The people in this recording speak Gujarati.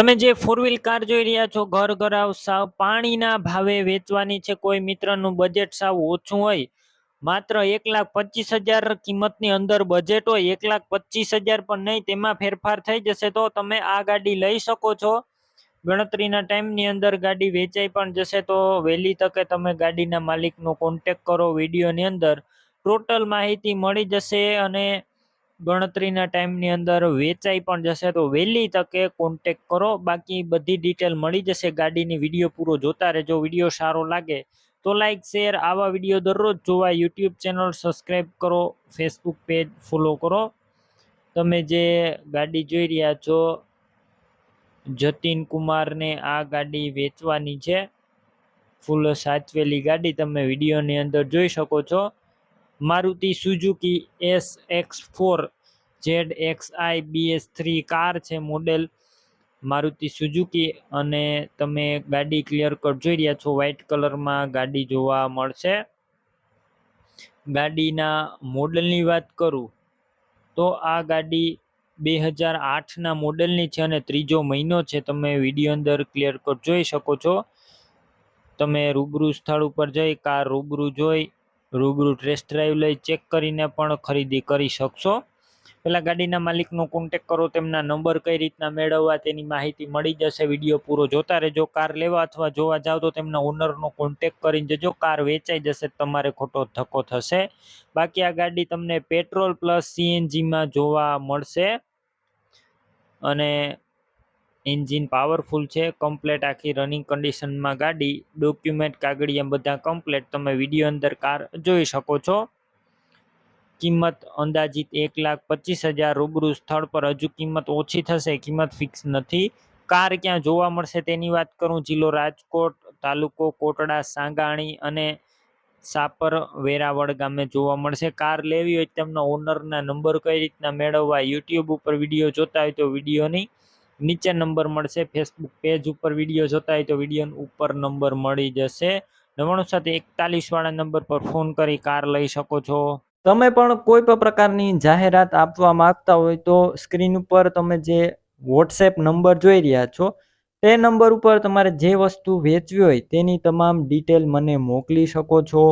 તમે જે ફોર વ્હીલ કાર જોઈ રહ્યા છો, ઘર ઘરાવ સાવ, પાણીના ભાવે વેચવાની છે, કોઈ મિત્રનું બજેટ સાવ ઓછું હોય, માત્ર એક લાખ પચીસ હજાર કિંમતની અંદર બજેટ હોય, એક લાખ પચીસ હજાર પણ નહીં, તેમાં ફેરફાર થઈ જશે તો તમે આ ગાડી લઈ શકો છો. ગણતરીના ટાઈમની અંદર ગાડી વેચાઈ પણ જશે તો વહેલી તકે તમે ગાડીના માલિકનો કોન્ટેક કરો વિડીયોની અંદર. ટોટલ માહિતી મળી જશે અને ગણતરીના ટાઈમની અંદર વેચાઈ પણ જશે, તો વહેલી તકે કોન્ટેક કરો. બાકી બધી ડિટેલ મળી જશે. ગાડીની વીડિયો પૂરો જોતા રહેજો. વીડિયો સારો લાગે તો લાઈક શેર આવા વીડિયો દરરોજ જોવા. યુટ્યુબ ચેનલ સબસ્ક્રાઈબ કરો. ફેસબુક પેજ ફોલો કરો. તમે જે ગાડી જોઈ રહ્યા છો, જતીન કુમારને આ ગાડી વેચવાની છે. ફૂલ સાચવેલી ગાડી તમે વિડીયોની અંદર જોઈ શકો છો. Maruti Suzuki S X four Z X I BS three car છે, મોડેલ મારુતિ સુઝુકી. અને તમે ગાડી ક્લિયર કટ જોઈ રહ્યા છો વ્હાઇટ કલરમાં ગાડી જોવા મળશે. ગાડીના મોડલની વાત કરું, તો આ ગાડી બે હજાર આઠના મોડલની છે અને ત્રીજો મહિનો છે. તમે વીડિયો અંદર ક્લિયર કટ જોઈ શકો છો. તમે રૂબરૂ સ્થળ ઉપર જઈ, કાર રૂબરૂ જોઈ રૂબરૂ ટેસ્ટ ડ્રાઈવ લઈ ચેક કરીને પણ ખરીદી કરી શકશો. પહેલાં ગાડીના માલિકનો કોન્ટેક કરો, તેમના નંબર કઈ રીતના મેળવવા તેની માહિતી મળી જશે. વીડિયો પૂરો જોતા રહેજો. કાર લેવા અથવા જોવા જાવ તો તેમના ઓનરનો કોન્ટેક કરીને જજો. કાર વેચાઈ જશે, તમારે ખોટો ધક્કો થશે. બાકી આ ગાડી તમને પેટ્રોલ પ્લસ સીએનજીમાં જોવા મળશે. અને એન્જિન પાવરફુલ છે, કમ્પ્લેટ આખી રનિંગ કન્ડિશનમાં ગાડી ડોક્યુમેન્ટ કાગળિયા બધા કમ્પ્લેટ. તમે વીડિયો અંદર કાર જોઈ શકો છો. કિંમત અંદાજિત એક લાખ પચીસ હજાર રૂબરૂ સ્થળ પર હજુ કિંમત ઓછી થશે, કિંમત ફિક્સ નથી. કાર ક્યાં જોવા મળશે તેની વાત કરું, જિલ્લો રાજકોટ, તાલુકો કોટડા, સાંગાણી અને સાપર વેરાવળ ગામે જોવા મળશે. કાર લેવી હોય તેમના ઓનરના નંબર કઈ રીતના મેળવવા યુટ્યુબ ઉપર વીડિયો જોતા હોય તો વિડીયોની નીચે નંબર મળશે ફેસબુક પેજ ઉપર વીડિયો જોતા હોય તો વીડિયો ઉપર નંબર મળી જશે. નવ્વાણું સાથે એકતાલીસ વાળા નંબર પર ફોન કરી કાર લઈ શકો છો. તમે પણ કોઈ પણ પ્રકારની જાહેરાત આપવા માંગતા હોય તો સ્ક્રીન ઉપર તમે જે વોટ્સએપ નંબર જોઈ રહ્યા છો, તે નંબર ઉપર તમારે જે વસ્તુ વેચવી હોય તેની તમામ ડિટેલ મને મોકલી શકો છો.